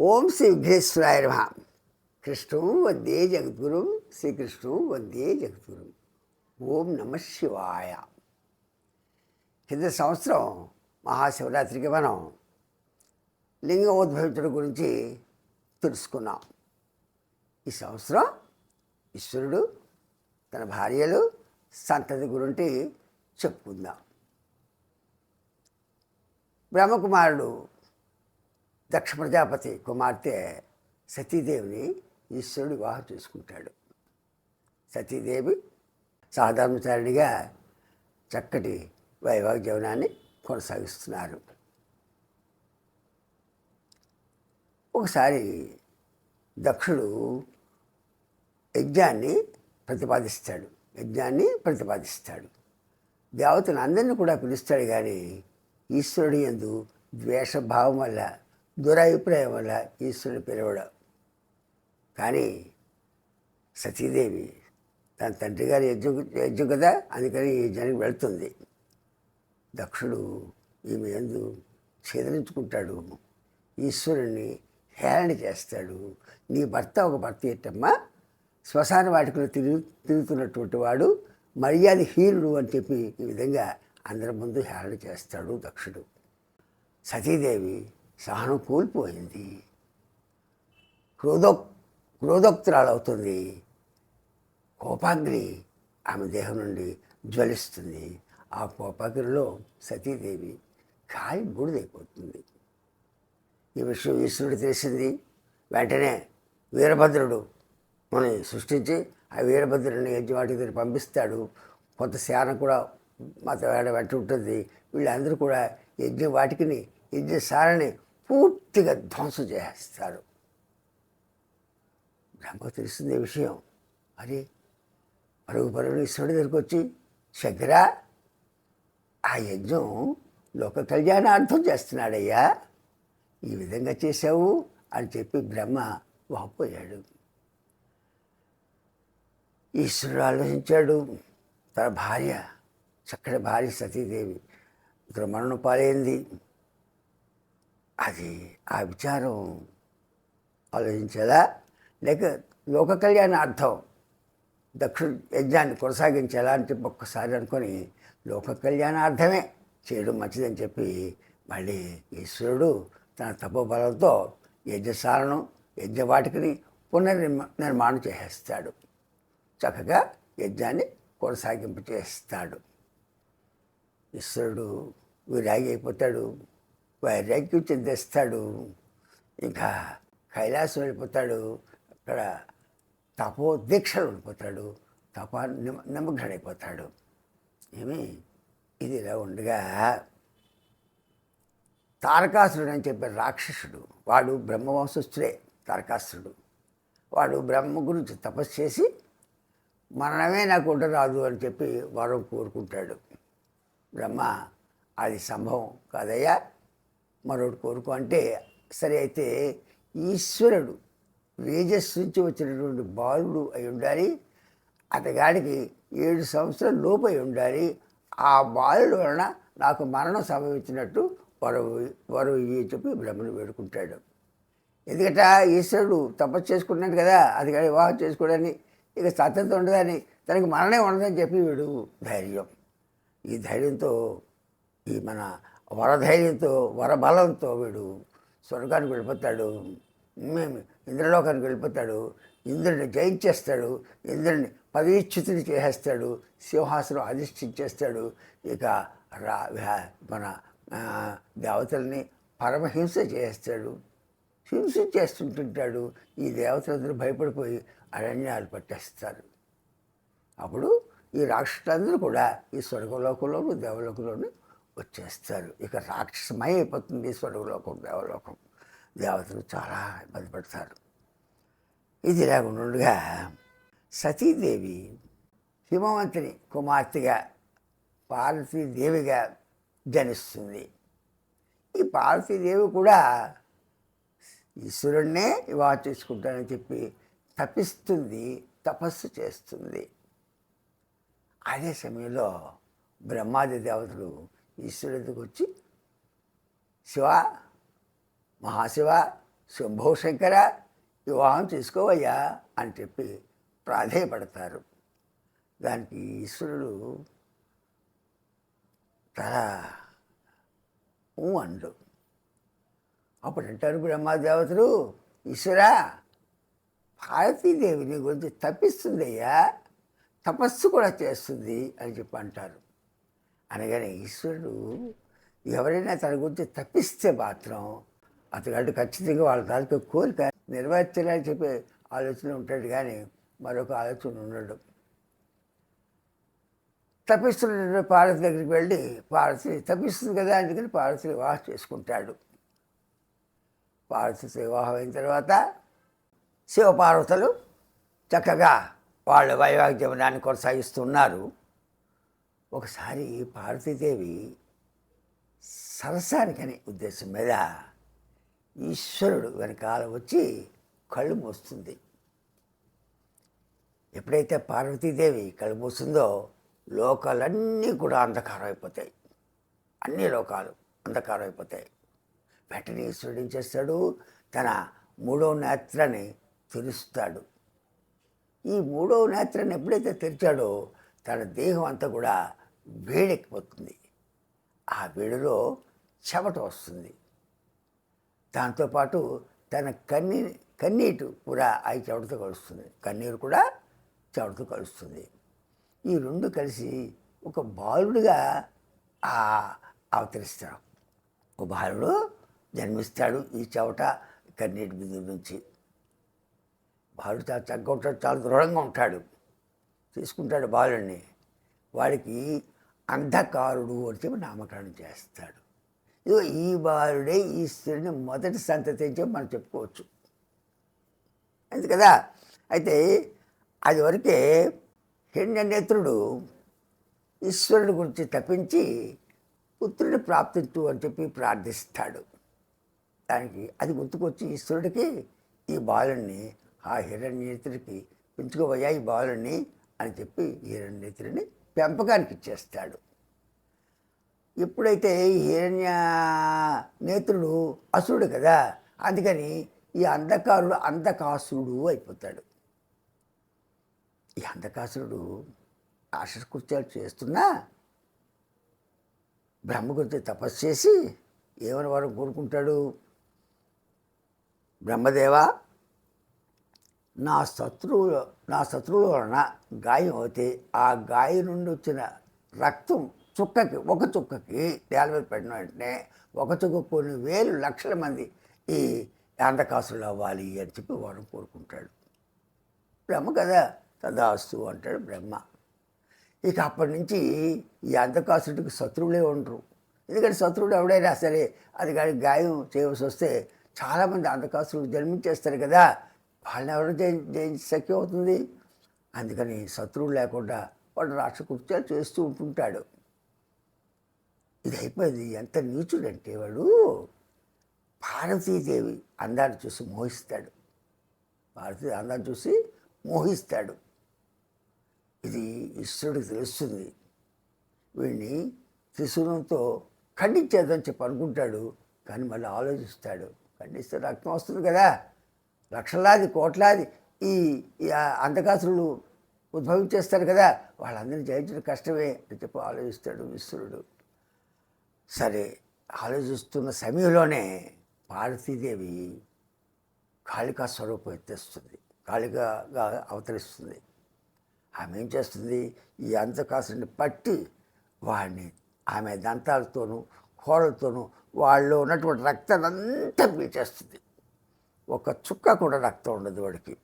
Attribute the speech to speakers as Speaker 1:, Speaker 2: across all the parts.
Speaker 1: ఓం శ్రీ విఘ్నేశ్వరాయ నమ. కృష్ణం వందే జగద్గురు శ్రీకృష్ణం వందే జగద్గురు. ఓం నమ శివాయ. కింద సంవత్సరం మహాశివరాత్రికి మనం లింగోద్భవించడం గురించి తెలుసుకున్నాం. ఈ సంవత్సరం ఈశ్వరుడు తన భార్యలు సంతతి గురించి చెప్పుకుందాం. బ్రహ్మకుమారుడు దక్ష ప్రజాపతి కుమార్తె సతీదేవిని ఈశ్వరుడు వివాహం చేసుకుంటాడు. సతీదేవి సాధారణచారిణిగా చక్కటి వైవాహ జీవనాన్ని కొనసాగిస్తున్నారు. ఒకసారి దక్షుడు యజ్ఞాన్ని ప్రతిపాదిస్తాడు. యజ్ఞాన్ని ప్రతిపాదిస్తాడు. దేవతను అందరినీ కూడా పిలుస్తాడు కానీ ఈశ్వరుడి ఎందు ద్వేషభావం వల్ల దురాభిప్రాయం వల్ల ఈశ్వరుని పిలవడం. కానీ సతీదేవి తన తండ్రి గారి యజ్ఞం యజ్ఞం కదా అందుకని ఈ యజ్ఞానికి వెళ్తుంది. దక్షుడు ఈమె ఎందు ఛేదరించుకుంటాడు. ఈశ్వరుణ్ణి హేళన చేస్తాడు. నీ భర్త ఒక భర్త ఏంటమ్మా శ్మశాన వాటికలో తిరుగు తిరుగుతున్నటువంటి వాడు మర్యాద హీనుడు అని చెప్పి ఈ విధంగా అందరి ముందు హేళన చేస్తాడు దక్షుడు. సతీదేవి సహనం కోల్పోయింది క్రోధో క్రోధోక్తురాలవుతుంది. కోపాగ్ని ఆమె దేహం నుండి జ్వలిస్తుంది. ఆ కోపాగ్నిలో సతీదేవి కాలి బూడిదైపోతుంది. ఈ విషయం ఈశ్వరుడు తెలిసింది. వెంటనే వీరభద్రుడు మనం సృష్టించి ఆ వీరభద్రుడిని యజ్ఞవాటి దగ్గర పంపిస్తాడు. కొంత సేన కూడా మత వేడ వెంట ఉంటుంది. వీళ్ళందరూ కూడా యజ్ఞ వాటికిని యజ్ఞ సారని పూర్తిగా ధ్వంసం చేస్తారు నాకు తెలుస్తుంది ఈ విషయం. అరే పరుగు పరుగుని ఈశ్వరుడి దగ్గరికి వచ్చి శంకర ఆ యజ్ఞం లోక కళ్యాణార్థం చేస్తున్నాడయ్యా. ఈ విధంగా చేశావు అని చెప్పి బ్రహ్మ వాపోయాడు. ఈశ్వరుడు ఆలోచించాడు. తన భార్య చక్కటి భార్య సతీదేవి ఇతర మరణం పాలైంది. అది ఆ విచారం ఆలోచించేలా లేక లోక కళ్యాణార్థం దక్ష యజ్ఞాన్ని కొనసాగించేలా అని చెప్పి ఒక్కసారి అనుకొని లోక కళ్యాణార్థమే చేయడం మంచిదని చెప్పి మళ్ళీ ఈశ్వరుడు తన తపోబలంతో యజ్ఞశాలను యజ్ఞవాటికని పునర్నిర్మా నిర్మాణం చేసేస్తాడు. చక్కగా యజ్ఞాన్ని కొనసాగింపు చేస్తాడు ఈశ్వరుడు వీరాగి అయిపోతాడు. వైరాగ్యం చెందిస్తాడు. ఇంకా కైలాసం వెళ్ళిపోతాడు. అక్కడ తపో దీక్షలు ఉండిపోతాడు. తప నిమ ఏమి? ఇది ఇలా ఉండగా తారకాసురుడు అని చెప్పే రాక్షసుడు వాడు బ్రహ్మవంశస్థుడే తారకాసురుడు. వాడు బ్రహ్మ గురించి తపస్సు చేసి మరణమే నాకు ఉండరాదు అని చెప్పి వరం కోరుకుంటాడు. బ్రహ్మ అది సంభవం కాదయ్యా. మరొకటి కోరుకో అంటే సరే అయితే ఈశ్వరుడు వేజస్ నుంచి వచ్చినటువంటి బాలుడు అయి ఉండాలి. అతగాడికి ఏడు సంవత్సరాల లోపు అయి ఉండాలి. ఆ బాలుడు వలన నాకు మరణం సంభవించినట్టు వరవు వరవు ఇవి చెప్పి బ్రహ్మను వేడుకుంటాడు. ఎందుకంటే? ఈశ్వరుడు తపస్సు చేసుకున్నాడు కదా అది కానీ వివాహం చేసుకోవడానికి ఇక స్వతంత్రం ఉండదని తనకి మరణమే ఉండదని చెప్పి వీడు ధైర్యం. ఈ ధైర్యంతో ఈ మన వరధైర్యంతో వరబలంతో వీడు స్వర్గానికి వెళ్ళిపోతాడు. మేము ఇంద్రలోకానికి వెళ్ళిపోతాడు. ఇంద్రుడిని జయించేస్తాడు. ఇంద్రుడిని పదవీచ్యుతుని చేసేస్తాడు. సింహాసనం అధిష్ఠించేస్తాడు ఇక రా మన దేవతల్ని పరమహింస చేస్తాడు హింస చేస్తుంటుంటాడు. ఈ దేవతలందరూ భయపడిపోయి అరణ్యాలు పట్టేస్తారు. అప్పుడు ఈ రాక్షసులందరూ కూడా ఈ స్వర్గలోకంలోను దేవలోకంలోను వచ్చేస్తారు. ఇక రాక్షసమై అయిపోతుంది స్వర్గలోకం దేవలోకం. దేవతలు చాలా ఇబ్బంది పడతారు. ఇది లేకుండా సతీదేవి హిమవంతుని కుమార్తెగా పార్వతీదేవిగా జనిస్తుంది. ఈ పార్వతీదేవి కూడా ఈశ్వరుణ్ణే వివాహం చేసుకుంటానని చెప్పి తపిస్తుంది తపస్సు చేస్తుంది. అదే సమయంలో బ్రహ్మాది దేవతలు ఈశ్వరుడికి వచ్చి శివ మహాశివ శంభో శంకర వివాహం చేసుకోవయ్యా అని చెప్పి ప్రాధేయపడతారు. దానికి ఈశ్వరుడు తల అండు. అప్పుడు అంటారు బ్రహ్మదేవతలు ఈశ్వరా భారతీదేవి నీ గురించి తప్పిస్తుందయ్యా తపస్సు కూడా చేస్తుంది అని చెప్పి అంటారు. అనగానే ఈశ్వరుడు ఎవరైనా తన గురించి తప్పిస్తే మాత్రం అతగాడు ఖచ్చితంగా వాళ్ళ తాలూకు కోరిక నెరవేర్చాలని చెప్పే ఆలోచన ఉంటాడు కానీ మరొక ఆలోచన ఉండడు. తప్పిస్తున్న పార్వతి దగ్గరికి వెళ్ళి పార్వతి తప్పిస్తుంది కదా అందుకని పార్వతి వివాహం చేసుకుంటాడు. పార్వతి వివాహం అయిన తర్వాత శివపార్వతులు చక్కగా వాళ్ళ వైవాహిక జీవనాన్ని కొనసాగిస్తున్నారు. ఒకసారి పార్వతీదేవి సరసానికనే ఉద్దేశం మీద ఈశ్వరుడు వెనకాల వచ్చి కళ్ళు మూస్తుంది. ఎప్పుడైతే పార్వతీదేవి కళ్ళు మూస్తుందో లోకాలన్నీ కూడా అంధకారం అయిపోతాయి అన్ని లోకాలు అంధకారం అయిపోతాయి వెంటనే ఈశ్వరుడు ఏం చేస్తాడు? తన మూడో నేత్రాన్ని తెరుస్తాడు. ఈ మూడో నేత్రాన్ని ఎప్పుడైతే తెరిచాడో తన దేహం అంతా కూడా వేడెక్కిపోతుంది. ఆ వేడిలో చెమట వస్తుంది. దాంతోపాటు తన కన్నీ కన్నీటి కూడా ఆ చెమటతో కలుస్తుంది. కన్నీరు కూడా చెమటతో కలుస్తుంది. ఈ రెండు కలిసి ఒక బాలుడిగా ఆ అవతరిస్తాడు ఒక బాలుడు జన్మిస్తాడు ఈ చెవట కన్నీటి బిందు నుంచి. బాలుడు చాలా చక్కగా ఉంటాడు చాలా దృఢంగా ఉంటాడు. తీసుకుంటాడు బాలుడిని. వాడికి అంధకారుడు అని చెప్పి నామకరణం చేస్తాడు. ఇదిగో ఈ బాలుడే ఈశ్వరుని మొదటి సంతతి అని చెప్పి మనం చెప్పుకోవచ్చు. అంతే కదా అయితే అది వరకే హిరణ్యనేత్రుడు ఈశ్వరుడి గురించి తప్పించి పుత్రుడిని ప్రాప్తించు అని చెప్పి ప్రార్థిస్తాడు. దానికి అది గుర్తుకొచ్చి ఈశ్వరుడికి ఈ బాలుని ఆ హిరణ్యనేత్రుడికి పెంచుకోబోయా ఈ బాలుని అని చెప్పి హిరణ్యనేత్రుడిని పెంపకానికి ఇచ్చేస్తాడు ఎప్పుడైతే హిరణ్య నేత్రుడు అసురుడు కదా అందుకని ఈ అంధకారుడు అంధకాసురుడు అయిపోతాడు. ఈ అంధకాసురుడు ఆశకృత్యాలు చేస్తున్నా బ్రహ్మ తపస్సు చేసి ఏమని వారు కోరుకుంటాడు? బ్రహ్మదేవా నా శత్రువు నా శత్రువుల వలన గాయం అవుతే ఆ గాయం నుండి వచ్చిన రక్తం చుక్కకి ఒక చుక్కకి నేల మీద పెట్టిన వెంటనే ఒక చుక్క కొన్ని వేలు లక్షల మంది ఈ అంధకాసులు అవ్వాలి అని చెప్పి వాడు కోరుకుంటాడు. బ్రహ్మ కదా తదాస్తు అంటాడు బ్రహ్మ. ఇక అప్పటి నుంచి ఈ అంధకాసుడికి శత్రువులే ఉండరు. ఎందుకంటే శత్రువుడు ఎవడైనా సరే అది కానీ గాయం చేయవలసి వస్తే చాలామంది అంధకాసులు జన్మించేస్తారు కదా. వాళ్ళని ఎవరు జయి జయించి అవుతుంది? అందుకని శత్రువులు లేకుండా వాడు రాష్ట్రకృత్యాలు చేస్తూ ఉంటుంటాడు. ఇది అయిపోయింది. ఎంత నీచుడంటే వాడు భారతీదేవి అందాన్ని చూసి మోహిస్తాడు. పార్వతీ అందాన్ని చూసి మోహిస్తాడు. ఇది ఈశ్వరుడికి తెలుస్తుంది. వీడిని త్రిశూలంతో ఖండించేదని చెప్పి అనుకుంటాడు. కానీ మళ్ళీ ఆలోచిస్తాడు. ఖండిస్తే రక్తం వస్తుంది కదా. లక్షలాది కోట్లాది ఈ ఈ అంధకాసురులు ఉద్భవించేస్తారు కదా వాళ్ళందరినీ జయించడం కష్టమే అని చెప్పి ఆలోచిస్తాడు విశ్వరుడు. సరే ఆలోచిస్తున్న సమయంలోనే పార్వతీదేవి కాళికా స్వరూపం ఎత్తేస్తుంది కాళికగా అవతరిస్తుంది. ఆమె ఏం చేస్తుంది? ఈ అంధకాసుని పట్టి వాడిని ఆమె దంతాలతోనూ కోడలతోనూ వాళ్ళు ఉన్నటువంటి రక్తాన్ని అంతా పీల్చేస్తుంది. ఒక చుక్క కూడా రక్తం ఉండదు వాడికి.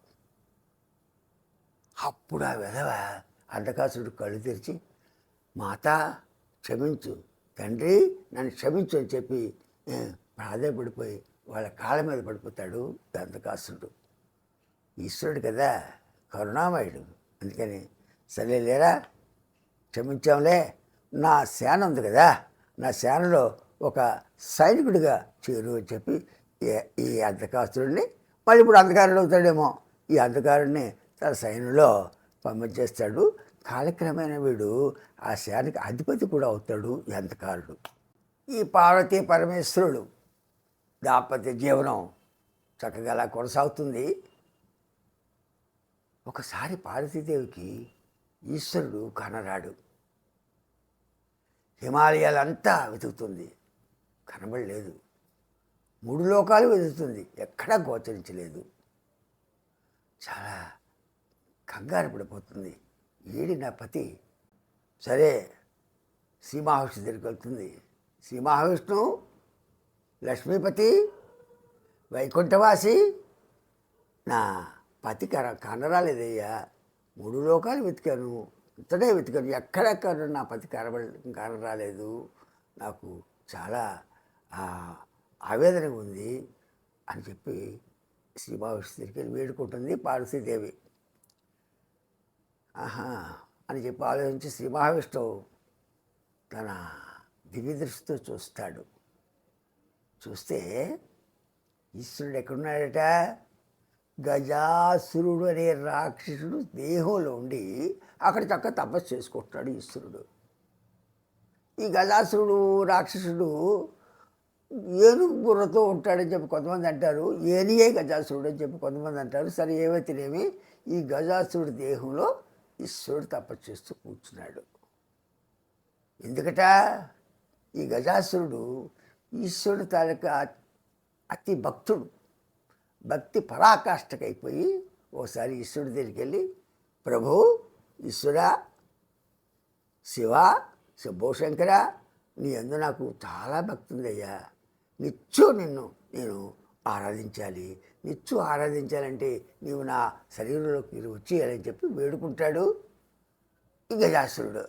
Speaker 1: అప్పుడు ఆ విధవ అంధకాసుడు కళ్ళు తెరిచి మాత క్షమించు. తండ్రి నన్ను క్షమించు అని చెప్పి ప్రాధాయపడిపోయి వాళ్ళ కాళ్ళ మీద పడిపోతాడు ఈ ఈశ్వరుడు కదా కరుణామయుడు. అందుకని సరే లేరా క్షమించాంలే. నా సేన ఉంది కదా నా సేనలో ఒక సైనికుడిగా చేరు అని చెప్పి ఈ- అంధకాసురుడిని మళ్ళీ ఇప్పుడు అంధకారుడు అవుతాడేమో. ఈ అంధకారుడిని తన సైన్యంలో పంపించేస్తాడు కాలక్రమేణా వీడు ఆ శానికి అధిపతి కూడా అవుతాడు ఈ అంధకారుడు. ఈ పార్వతీ పరమేశ్వరుడు దాంపత్య జీవనం చక్కగా అలా కొనసాగుతుంది. ఒకసారి పార్వతీదేవికి ఈశ్వరుడు కనరాడు. హిమాలయాలంతా వెతుకుతుంది. కనబడలేదు. మూడు లోకాలు వెతుకుతుంది ఎక్కడా గోచరించలేదు. చాలా కంగారు పడిపోతుంది. ఏడి నా పతి? సరే శ్రీమహావిష్ణు దగ్గరికి వెళ్తుంది. శ్రీమహావిష్ణు లక్ష్మీపతి వైకుంఠవాసి నా పతి కర కనరాలేదయ్యా. మూడు లోకాలు వెతికాను. ఇంతనే వెతికాను. ఎక్కడెక్కడ నా పతి కనబడ కనరాలేదు. నాకు చాలా ఆవేదన ఉంది అని చెప్పి శ్రీభావిష్ణుడికి వేడుకుంటుంది పార్వతీదేవి. ఆహా అని చెప్పి ఆలోచించి శ్రీ మహావిష్ణువు తన దివ్య దృష్టితో చూస్తాడు. చూస్తే ఈశ్వరుడు ఎక్కడున్నాడట? గజాసురుడు అనే రాక్షసుడు దేహంలో ఉండి అక్కడ చక్క తపస్సు చేసుకుంటున్నాడు ఈశ్వరుడు. ఈ గజాసురుడు రాక్షసుడు ఏనుగు బుర్రతో ఉంటాడని చెప్పి కొంతమంది అంటారు ఏనియే గజాసురుడు అని చెప్పి కొంతమంది అంటారు. సరే ఏమైతేనేమి ఈ గజాసురుడి దేహంలో ఈశ్వరుడు తపస్సు చేస్తూ కూర్చున్నాడు. ఎందుకట? ఈ గజాసురుడు ఈశ్వరుడు తాలూకా అతి భక్తుడు. భక్తి పరాకాష్ఠకైపోయి ఓసారి ఈశ్వరుడి దగ్గరికి వెళ్ళి ప్రభు ఈశ్వరా శివ శంభోశంకర నీ అందు నాకు చాలా భక్తి ఉందయ్యా నిత్యం నిన్ను నేను ఆరాధించాలి. నిత్యం ఆరాధించాలంటే నీవు నా శరీరంలోకి మీరు వచ్చేయాలని చెప్పి వేడుకుంటాడు ఈ గజాసురుడు.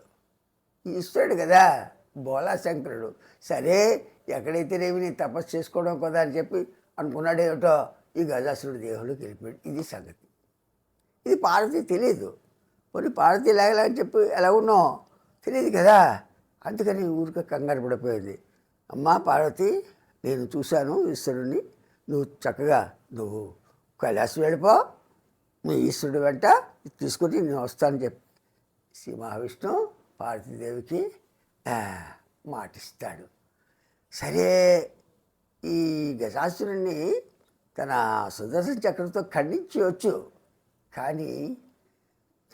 Speaker 1: ఇస్తాడు కదా బోళాశంకరుడు సరే సరే ఎక్కడైతేనేమి నీ తపస్సు చేసుకోవడం కదా అని చెప్పి అనుకున్నాడేమిటో ఈ గజాసురుడు దేహంలోకి వెళ్ళిపోయాడు. ఇది సంగతి. ఇది పార్వతి తెలియదు. పోనీ పార్వతి ఎలాగలా అని చెప్పి ఎలా ఉన్నావు? తెలియదు కదా. అందుకని ఊరికే కంగారు పడిపోయింది. అమ్మా పార్వతి నేను చూశాను ఈశ్వరుణ్ణి. నువ్వు చక్కగా నువ్వు కైలాసం వెళ్ళిపో నువ్వు ఈశ్వరుడు వెంట తీసుకుని నేను వస్తానని చెప్పి. శ్రీ మహావిష్ణు పార్వతీదేవికి మాటిస్తాడు. సరే ఈ గజాసురుణ్ణి తన సుదర్శన చక్రంతో ఖండించవచ్చు. కానీ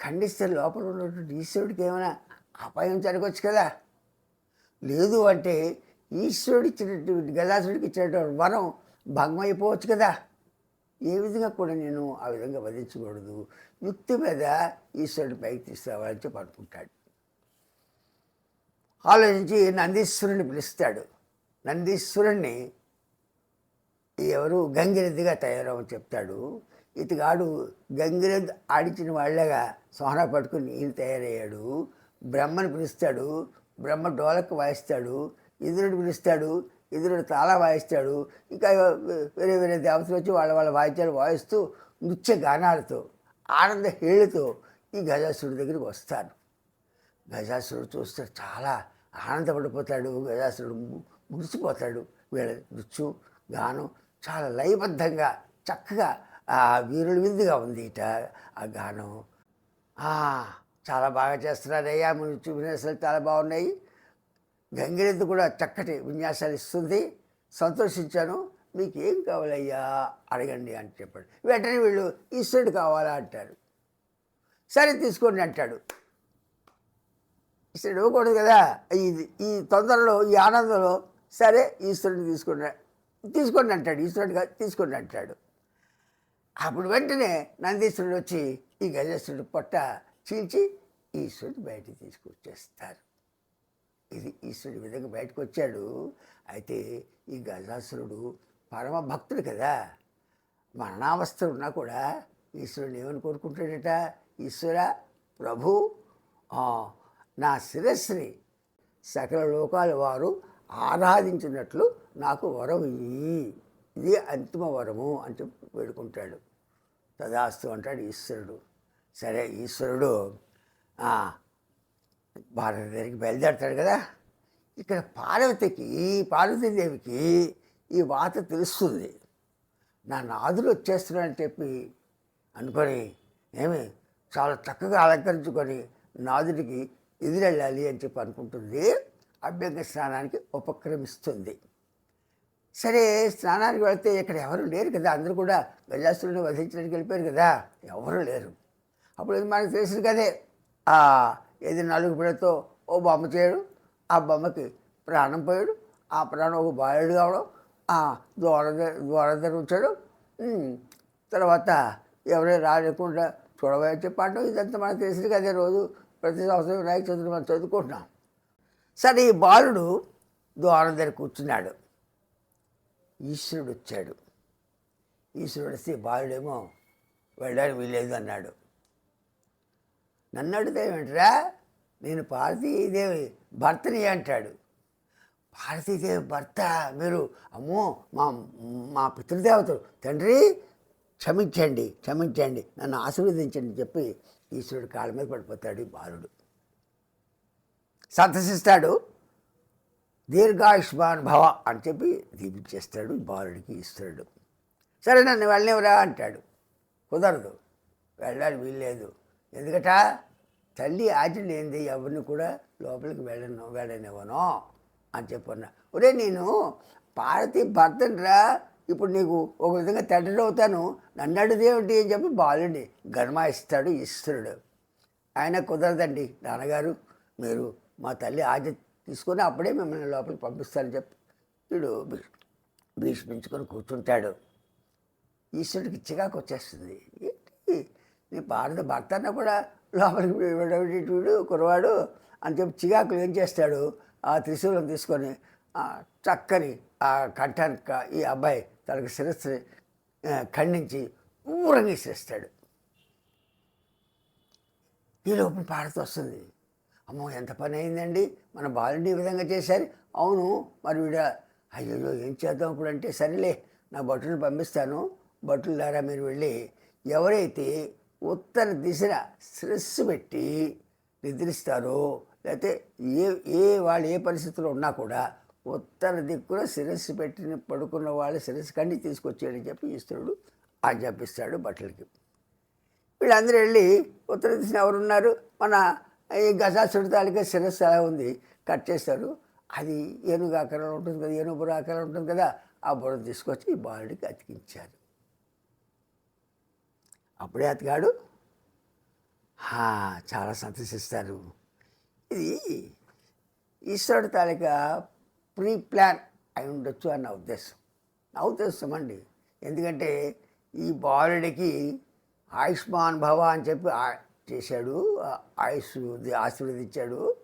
Speaker 1: ఖండిస్తే లోపల ఉన్నటువంటి ఈశ్వరుడికి ఏమైనా అపాయం జరగవచ్చు కదా? లేదు అంటే ఈశ్వరుడు ఇచ్చినటువంటి గదాసుడికి ఇచ్చినటువంటి వరం భంగం అయిపోవచ్చు కదా. ఏ విధంగా కూడా నేను ఆ విధంగా వధించకూడదు. యుక్తి మీద ఈశ్వరుడు పైకి తీసుకురావాలని చెప్పి అనుకుంటాడు. ఆలోచించి నందీశ్వరుని పిలుస్తాడు. నందీశ్వరుణ్ణి ఎవరు గంగిరెద్దుగా తయారవని చెప్తాడు. ఇతగాడు గంగిరెద్దు ఆడించిన వాళ్ళగా సోహన పట్టుకుని ఈయన తయారయ్యాడు. బ్రహ్మని పిలుస్తాడు. బ్రహ్మ డోలకు వాయిస్తాడు. ఇంద్రుడు పిలుస్తాడు ఇంద్రుడు తాళా వాయిస్తాడు. ఇంకా వేరే వేరే దేవతలు వచ్చి వాళ్ళ వాళ్ళ వాయిద్యాలు వాయిస్తూ నృత్య గానాలతో ఆనంద హేళితో ఈ గజాసురుడి దగ్గరికి వస్తాడు గజాసురుడు చూస్తే చాలా ఆనందపడిపోతాడు గజాసురుడు మురిసిపోతాడు. వీళ్ళ నృత్యం గానం చాలా లయబద్ధంగా చక్కగా ఆ వీరుల విందుగా ఉంది ఇట ఆ గానం. చాలా బాగా చేస్తున్నారయ్యా మీ నృత్య చాలా బాగున్నాయి. గంగిరెద్దు కూడా చక్కటి విన్యాసాలు ఇస్తుంది. సంతోషించాను. మీకు ఏం కావాలయ్యా? అడగండి అని చెప్పాడు. వెంటనే వీళ్ళు ఈశ్వరుడు కావాలా? అంటారు. సరే తీసుకోండి అంటాడు. ఈశ్వరుడు ఇవ్వకూడదు కదా. ఇది ఈ తొందరలో ఈ ఆనందంలో సరే ఈశ్వరుడిని తీసుకోండి తీసుకోండి అంటాడు. ఈశ్వరుడు కాదు తీసుకోండి అంటాడు. అప్పుడు వెంటనే నందీశ్వరుడు వచ్చి ఈ గజేశ్వరుడు పొట్ట చీల్చి ఈశ్వరుడు బయటికి తీసుకొచ్చేస్తారు. ఇది ఈశ్వరుడి ఈ విధంగా బయటకు వచ్చాడు. అయితే ఈ గజాసురుడు పరమ భక్తుడు కదా. మరణావస్థ ఉన్నా కూడా ఈశ్వరుడు ఏమని కోరుకుంటాడట? ఈశ్వర ప్రభు ఆ, నా శిరస్సుని సకల లోకాల వారు ఆరాధించినట్లు నాకు వరం ఇయ్యి. ఇది అంతిమ వరము అని చెప్పి వేడుకుంటాడు. తదాస్తు అంటాడు ఈశ్వరుడు. సరే ఈశ్వరుడు భారత దగ్గరికి బయలుదేరతాడు కదా. ఇక్కడ పార్వతికి పార్వతీదేవికి ఈ వాత తెలుస్తుంది. నా నాదులు వచ్చేస్తున్నాడని చెప్పి అనుకొని ఏమి చాలా చక్కగా అలంకరించుకొని నాదుడికి ఎదురెళ్ళాలి అని చెప్పి అనుకుంటుంది. అభ్యంగ స్నానానికి ఉపక్రమిస్తుంది. సరే స్నానానికి వెళితే ఇక్కడ ఎవరు లేరు కదా. అందరూ కూడా గజాసురుని వధించడానికి వెళ్ళిపోయారు కదా. ఎవరు లేరు. అప్పుడు ఇది మనకు తెలిసింది కదే ఏది నాలుగు పిల్లతో ఓ బొమ్మ చేయడు ఆ బొమ్మకి ప్రాణం పోయాడు ఆ ప్రాణం ఒక బాలుడు కావడం ఆ ద్వార ద్వార దగ్గర ఉంచాడు తర్వాత ఎవరే రాలేకుండా చూడబోయే చెప్పడం ఇదంతా మనకు తెలిసింది అదే రోజు. ప్రతి సంవత్సరం వినాయక చవితి మనం చదువుకుంటున్నాం. సరే ఈ బాలుడు ద్వారం దగ్గర కూర్చున్నాడు. ఈశ్వరుడు వచ్చాడు. ఈశ్వరుడు వస్తే బాలుడేమో వెళ్ళడానికి వీలేదు అన్నాడు. నన్ను అడిగితే ఏమిట్రా? నేను పార్వతీదేవి భర్తని అంటాడు. పార్వతీదేవి భర్త మీరు అమ్మో మా మా పితృదేవతలు తండ్రి క్షమించండి క్షమించండి నన్ను ఆశీర్వదించండి చెప్పి ఈశ్వరుడు కాళ్ళ మీద పడిపోతాడు ఈ బాలుడు. సంతసిస్తాడు. దీర్ఘాయుష్మాన్ భవ అని చెప్పి దీపించేస్తాడు ఈ బాలుడికి ఈశ్వరుడు. సరే నన్ను వెళ్ళనివరా అంటాడు. కుదరదు. వెళ్ళడానికి వీల్లేదు. ఎందుకట? తల్లి ఆజ్ఞ లేనిది ఎవరిని కూడా లోపలికి వెళ్ళను వెళ్ళనివ్వను అని చెప్పన్నా. ఒరే నేను పార్వతి భర్తనరా ఇప్పుడు నీకు ఒక విధంగా తండ్రి అవుతాను. నన్ను అడిదేమిటి అని చెప్పి బాలుడి గర్మాయిస్తాడు ఈశ్వరుడు ఆయన కుదరదండి. నాన్నగారు మీరు మా తల్లి ఆజ్ఞ తీసుకొని అప్పుడే మిమ్మల్ని లోపలికి పంపిస్తానని చెప్పి వీడు భీష్మించుకొని కూర్చుంటాడు. ఈశ్వరుడికి చికాకు వచ్చేస్తుంది. నీ పాడదు భర్త అన్న కూడా లోపలికి వెళ్ళేటి వీడు కురవాడు అని చెప్పి చికాకులు ఏం చేస్తాడు? ఆ త్రిశూలం తీసుకొని చక్కని ఆ కంఠానికి ఈ అబ్బాయి తనకు శిరస్సుని ఖండించి ఊరంగా ఇసేస్తాడు ఈ లోపల పాడుతూ వస్తుంది. అమ్మో ఎంత పని అయిందండి. మన బాలుని ఈ విధంగా చేశారు. అవును మరి వీడ అయ్యో ఏం చేద్దాం ఇప్పుడు అంటే సరేలే నా భటులను పంపిస్తాను. భటులు ద్వారా మీరు వెళ్ళి ఎవరైతే ఉత్తర దిశన శిరస్సు పెట్టి నిద్రిస్తారో లేకపోతే ఏ ఏ వాళ్ళు ఏ పరిస్థితిలో ఉన్నా కూడా ఉత్తర దిక్కున శిరస్సు పెట్టి పడుకున్న వాళ్ళ శిరస్సు కండి తీసుకొచ్చేయని చెప్పి ఈశ్వరుడు ఆజ్ఞాపిస్తాడు బట్టలకి వీళ్ళందరూ వెళ్ళి ఉత్తర దిశ ఎవరున్నారు? మన ఈ గజాసుడి తాలూకా శిరస్సు అలా ఉంది కట్ చేస్తారు. అది ఏనుగు ఆకారంలో ఉంటుంది కదా ఏనుగు బుర్ర ఆకారంలో ఉంటుంది కదా ఆ బుర్ర తీసుకొచ్చి ఈ బాలుడికి అతికించారు. అప్పుడే అతగాడు. హా, చాలా సంతోషిస్తారు. ఇది ఈశ్వరుడు తాలూకా ప్రీ ప్లాన్ అయి ఉండొచ్చు అన్న ఉద్దేశం. నా ఉద్దేశం అండి. ఎందుకంటే ఈ బాలుడికి ఆయుష్మాన్ భవ అని చెప్పి చేశాడు. ఆయుష్ ఆశీర్వదించాడు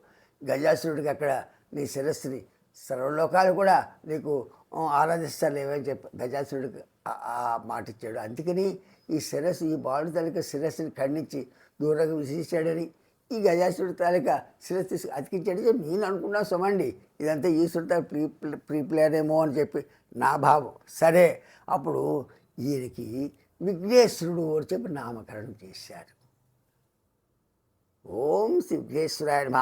Speaker 1: గజాసురుడికి అక్కడ నీ శిరస్సుని సర్వలోకాలు కూడా నీకు ఆరాధిస్తారు లేవని చెప్పి గజాసురుడికి మాట ఇచ్చాడు. అందుకని ఈ శిరస్సు ఈ బాలుడి తాలూకా శిరస్సుని ఖండించి దూరంగా విసిరించాడని ఈ గజాసుడు తాలూకా శిరస్సు తీసుకు అతికించాడని నేను అనుకున్నా సమండి ఇదంతా ఈశ్వరుడు తాలూ ప్రీ ప్రీ ప్లేయర్ ఏమో అని చెప్పి నా భావం. సరే అప్పుడు ఈయనకి విఘ్నేశ్వరుడు అని చెప్పి నామకరణం చేశారు. ఓం శ్రీ విఘ్నేశ్వరాయ నమ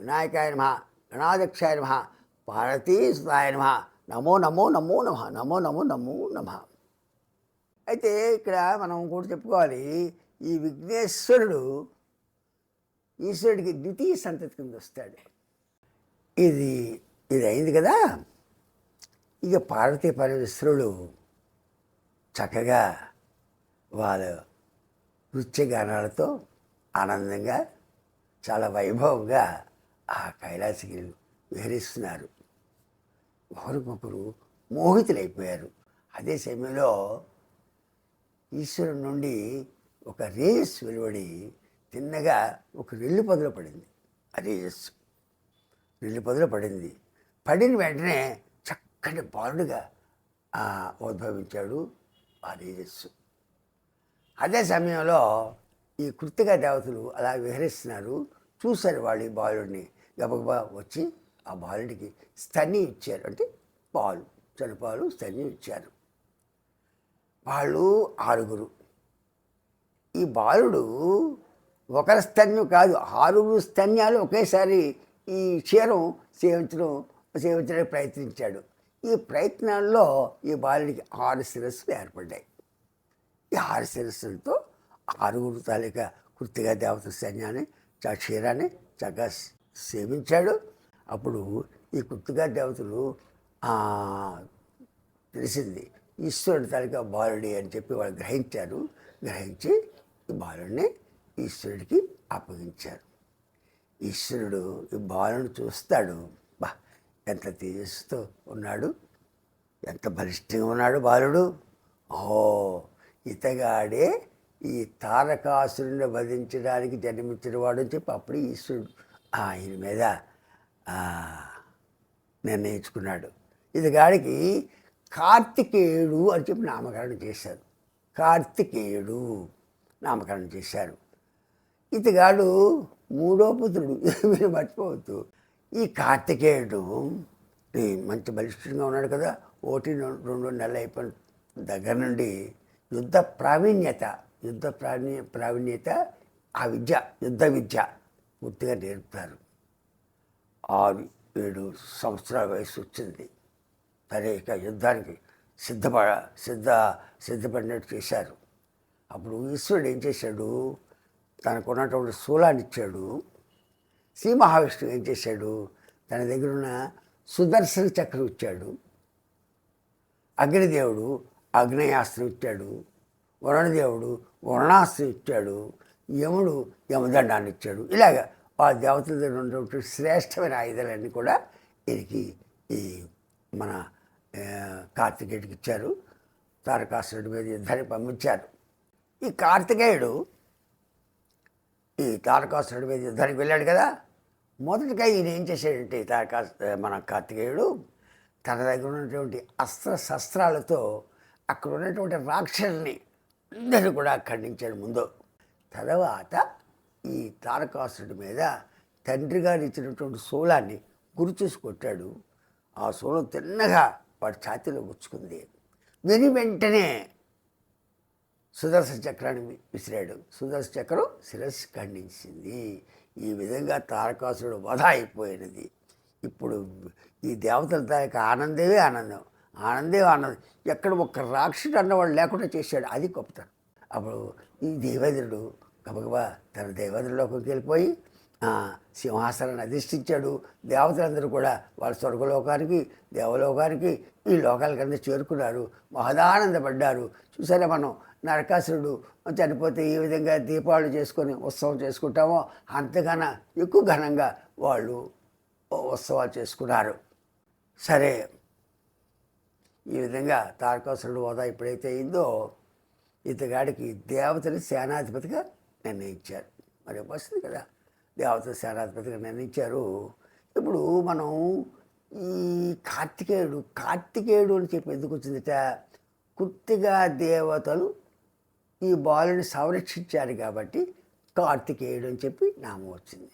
Speaker 1: వినాయకాయ నమ గణాధ్యక్షాయ నమ పార్వతీ నమ నమో నమో నమో నమ నమో నమో నమో నమ. అయితే ఇక్కడ మనం కూడా చెప్పుకోవాలి. ఈ విఘ్నేశ్వరుడు ఈశ్వరుడికి ద్వితీయ సంతతి కింద వస్తాడు. ఇది ఇది అయింది కదా? ఇక పార్వతీ పరమేశ్వరుడు చక్కగా వాళ్ళు నృత్యగానాలతో ఆనందంగా చాలా వైభవంగా ఆ కైలాసగిరి విహరిస్తున్నారు. ఒకరికొకరు మోహితులైపోయారు. అదే సమయంలో ఈశ్వరం నుండి ఒక రేస్ వెలువడి తిన్నగా ఒక రెల్లు పొదలో పడింది. ఆ రేస్ రెల్లు పొదలో పడింది. పడిన వెంటనే చక్కటి బాలుడుగా ఉద్భవించాడు ఆ రేజస్సు అదే సమయంలో ఈ కృతిక దేవతలు అలా విహరిస్తున్నారు. చూశారు వాళ్ళు ఈ బాలుడిని. గబగబా వచ్చి ఆ బాలుడికి స్తని ఇచ్చారు. అంటే పాలు చనిపాలు స్తని ఇచ్చారు. వాళ్ళు ఆరుగురు. ఈ బాలుడు ఒకరి స్తన్యం కాదు ఆరుగురు స్తన్యాలు ఒకేసారి ఈ క్షీరం సేవించడం సేవించడానికి ప్రయత్నించాడు. ఈ ప్రయత్నాల్లో ఈ బాలుడికి ఆరు శిరస్సులు ఏర్పడ్డాయి. ఈ ఆరు శిరస్సులతో ఆరుగురు తాలూకా కృతిగా దేవత సైన్యాన్ని క్షీరాన్ని చక్కగా సేవించాడు. అప్పుడు ఈ కృతిగా దేవతలు తెలిసింది ఈశ్వరుడు తాలూకా బాలుడి అని చెప్పి వాళ్ళు గ్రహించారు. గ్రహించి ఈ బాలుడిని ఈశ్వరుడికి అప్పగించారు. ఈశ్వరుడు ఈ బాలుని చూస్తాడు. బా ఎంత తేజస్సుతో ఉన్నాడు. ఎంత బలిష్టంగా ఉన్నాడు బాలుడు. ఓ ఇతగాడే ఈ తారకాసురుని వధించడానికి జన్మించిన వాడు అని చెప్పి అప్పుడు ఈశ్వరుడు ఆయన మీద నిర్ణయించుకున్నాడు. ఇతగాడికి కార్తికేయుడు అని చెప్పి నామకరణం చేశారు. కార్తికేయుడు నామకరణం చేశారు. ఇతగాడు మూడో పుత్రుడు. మీరు మర్చిపోవద్దు. ఈ కార్తికేయుడు మంచి బలిష్టంగా ఉన్నాడు కదా. ఒకటి రెండు రెండు నెలలు అయిపోయిన దగ్గర నుండి యుద్ధ ప్రావీణ్యత యుద్ధ ప్రావీణ్య ప్రావీణ్యత ఆ విద్య యుద్ధ విద్య పూర్తిగా నేర్పుతారు. ఆరు ఏడు సంవత్సరాల వయసు వచ్చింది. సరే ఇక యుద్ధానికి సిద్ధపడ సిద్ధ సిద్ధపడినట్టు చేశారు. అప్పుడు ఈశ్వరుడు ఏం చేశాడు? తనకున్నటువంటి శూలాన్ని ఇచ్చాడు శ్రీ మహావిష్ణువు ఏం చేశాడు? తన దగ్గర ఉన్న సుదర్శన చక్రం ఇచ్చాడు. అగ్నిదేవుడు అగ్నేయాస్త్రం ఇచ్చాడు. వరుణదేవుడు వరుణాస్త్రం ఇచ్చాడు. యముడు యమదండాన్ని ఇచ్చాడు. ఇలాగ ఆ దేవతల దగ్గర ఉన్నటువంటి శ్రేష్టమైన ఆయుధాలన్నీ కూడా వీరికి ఈ మన కార్తికేయుడికి ఇచ్చారు. తారకాసురుడి మీద యుద్ధానికి పంపించారు. ఈ కార్తికేయుడు ఈ తారకాసురుడి మీద యుద్ధానికి వెళ్ళాడు కదా. మొదటిగా ఈయన ఏం చేశాడంటే తారకా మన కార్తికేయుడు తన దగ్గర ఉన్నటువంటి అస్త్ర శస్త్రాలతో అక్కడ ఉన్నటువంటి రాక్షసుల్ని అందరూ కూడా ఖండించాడు ముందు. తర్వాత ఈ తారకాసురుడి మీద తండ్రి గారు ఇచ్చినటువంటి శూలాన్ని గురి చూసి కొట్టాడు. ఆ శూలం తిన్నగా వాడి ఛాతీలో గుచ్చుకుంది విని వెంటనే సుదర్శన చక్రాన్ని విసిరాడు. సుదర్శన చక్రం శిరస్సు ఖండించింది. ఈ విధంగా తారకాసురుడు వధ అయిపోయినది. ఇప్పుడు ఈ దేవతల తాలూకా ఆనందమే ఆనందం. ఆనందే ఆనందం. ఎక్కడ ఒక్క రాక్షసుడు అన్నవాడు లేకుండా చేశాడు. అది గొప్పతనం. అప్పుడు ఈ దేవేంద్రుడు గబగబా తన దేవేంద్రలోకి వెళ్ళిపోయి సింహాసనాన్ని అధిష్ఠించాడు. దేవతలందరూ కూడా వాళ్ళ స్వర్గలోకానికి దేవలోకానికి ఈ లోకాలకన్నా చేరుకున్నారు. మహదానందపడ్డారు. చూసారా మనం నరకాసురుడు చనిపోతే ఈ విధంగా దీపావళి చేసుకొని ఉత్సవం చేసుకుంటామో అంతకన్నా ఎక్కువ ఘనంగా వాళ్ళు ఉత్సవాలు చేసుకున్నారు. సరే ఈ విధంగా తారకాసురుడు హోదా ఎప్పుడైతే అయిందో ఇతగాడికి దేవతని సేనాధిపతిగా నిర్ణయించారు. మరి వస్తుంది కదా. దేవత సేనాధిపతిగా నిర్ణయించారు. ఇప్పుడు మనం ఈ కార్తికేయుడు కార్తికేయుడు అని చెప్పి ఎందుకు వచ్చిందిట? కుర్తిగా దేవతలు ఈ బాలుని సంరక్షించారు కాబట్టి కార్తికేయుడు అని చెప్పి నామం వచ్చింది.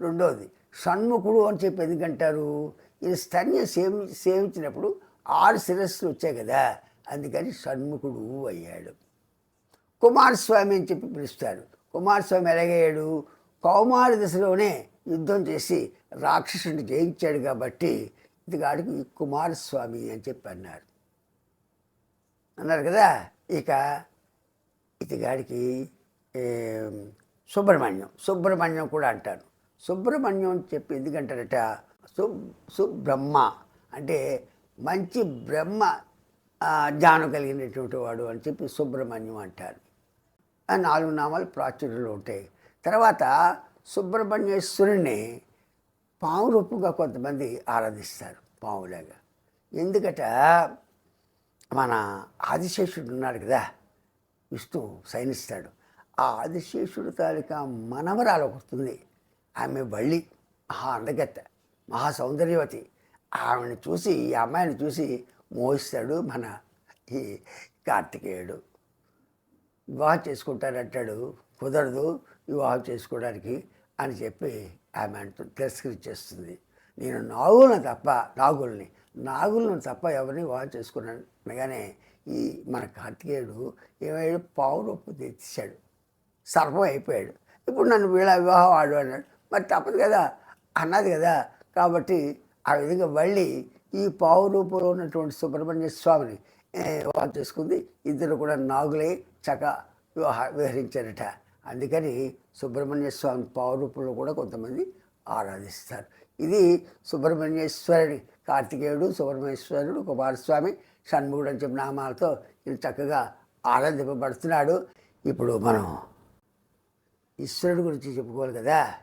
Speaker 1: రెండవది షణ్ముఖుడు అని చెప్పి ఎందుకంటారు ఈ స్తన్య సేవి సేవించినప్పుడు ఆరు శిరస్సులు వచ్చాయి కదా అందుకని షణ్ముఖుడు అయ్యాడు. కుమారస్వామి అని చెప్పి పిలుస్తారు. కుమారస్వామి ఎలాగయ్యాడు? కౌమార దశలోనే యుద్ధం చేసి రాక్షసుని జయించాడు కాబట్టి ఇతగాడికి కుమారస్వామి అని చెప్పి అన్నారు. అన్నారు కదా? ఇక ఇతగాడికి సుబ్రహ్మణ్యం సుబ్రహ్మణ్యం కూడా అంటాను సుబ్రహ్మణ్యం అని చెప్పి ఎందుకంటారట? సు సుబ్రహ్మ అంటే మంచి బ్రహ్మ జ్ఞానం కలిగినటువంటి వాడు అని చెప్పి సుబ్రహ్మణ్యం అంటారు. ఆ నాలుగు నామాలు ప్రాచుర్యంలో ఉంటాయి. తర్వాత సుబ్రహ్మణ్యేశ్వరుని పాము రూపంగా కొంతమంది ఆరాధిస్తారు పాములాగా ఎందుకట? మన ఆదిశేషుడు ఉన్నాడు కదా విష్ణు సైనిస్తాడు. ఆ ఆదిశేషుడు తాలూకా మనవరాలు ఒకటి వస్తుంది. ఆమె వళ్ళి మహా అందగత్త మహా సౌందర్యవతి ఆమెను చూసి ఈ అమ్మాయిని చూసి మోహిస్తాడు మన ఈ కార్తికేయుడు. వివాహం చేసుకుంటారంటాడు కుదరదు. వివాహం చేసుకోవడానికి అని చెప్పి ఆమె అంటూ తిరస్కరించేస్తుంది. నేను నాగులను తప్ప నాగుల్ని నాగులను తప్ప ఎవరిని వివాహం చేసుకున్నాను. అనగానే ఈ మన కార్తికేయుడు ఏమయ్యాడు? పావు రూపు తెచ్చాడు. సర్పం అయిపోయాడు. ఇప్పుడు నన్ను వీళ్ళ వివాహం ఆడు అన్నాడు. మరి తప్పదు కదా? అన్నది కదా? కాబట్టి ఆ విధంగా మళ్ళీ ఈ పావు రూపంలో ఉన్నటువంటి సుబ్రహ్మణ్య స్వామిని వివాహం చేసుకుంది. ఇద్దరు కూడా నాగులై చక వివాహ విహరించారట. అందుకని సుబ్రహ్మణ్య స్వామి పావురూపంలో కూడా కొంతమంది ఆరాధిస్తారు. ఇది సుబ్రహ్మణ్యేశ్వరుడి కార్తికేయుడు సుబ్రహ్మణ్యేశ్వరుడు కుమారస్వామి షణ్ముఖుడు అని చెప్పిన నామాలతో ఇది చక్కగా ఆనందింపబడుతున్నాడు ఇప్పుడు మనం ఈశ్వరుడు గురించి చెప్పుకోవాలి కదా.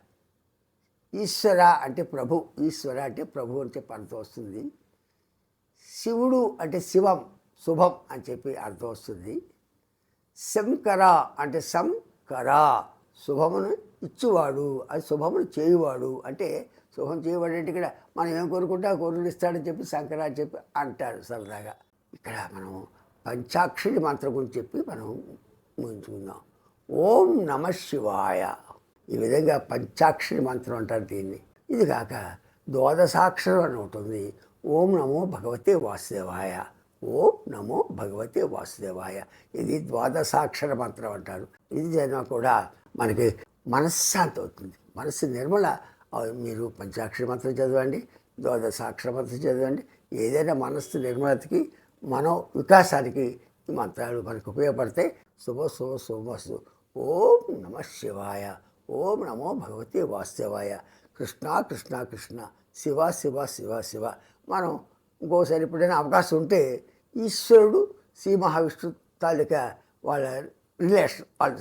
Speaker 1: ఈశ్వర అంటే ప్రభు ఈశ్వర అంటే ప్రభు అని చెప్పి అర్థం వస్తుంది. శివుడు అంటే శివం శుభం అని చెప్పి అర్థం వస్తుంది. శంకర అంటే కరా శుభమును ఇచ్చువాడు అది శుభమును చేయువాడు. అంటే శుభం చేయవాడు అంటే ఇక్కడ మనం ఏం కోరుకుంటే ఆ ఇస్తాడని చెప్పి శంకర చెప్పి అంటారు సరదాగా. ఇక్కడ మనం పంచాక్షరి మంత్రం గురించి చెప్పి మనం ముగించుకుందాం. ఓం నమ శివాయ. ఈ విధంగా పంచాక్షరి మంత్రం అంటారు దీన్ని. ఇది కాక ద్వాదశాక్షరం అని ఉంటుంది ఓం నమో భగవతే వాసుదేవాయ. ఓం నమో భగవతే వాసుదేవాయ. ఇది ద్వాదశాక్షర మంత్రం అంటారు. ఇది చదివినా కూడా మనకి మనశ్శాంతి అవుతుంది. మనస్సు నిర్మల. మీరు పంచాక్షర మంత్రం చదవండి ద్వాదశాక్షర మంత్రం చదవండి. ఏదైనా మనస్సు నిర్మలతకి మనో వికాసానికి ఈ మంత్రాలు మనకు ఉపయోగపడతాయి. శుభ శుభ శుభమస్తు ఓం నమ శివాయ. ఓం నమో భగవతి వాసుదేవాయ. కృష్ణ కృష్ణ కృష్ణ. శివ శివ శివ శివ. మనం ఇంకోసారి ఎప్పుడైనా అవకాశం ఉంటే ఈశ్వరుడు శ్రీ మహావిష్ణు తాలూకా వాళ్ళ రిలేషన్ వాళ్ళ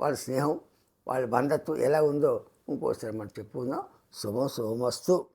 Speaker 1: వాళ్ళ స్నేహం వాళ్ళ బంధత్వం ఎలా ఉందో ఇంకోసారి మనం చెప్పుకుందాం. శుభం శుభమస్తు.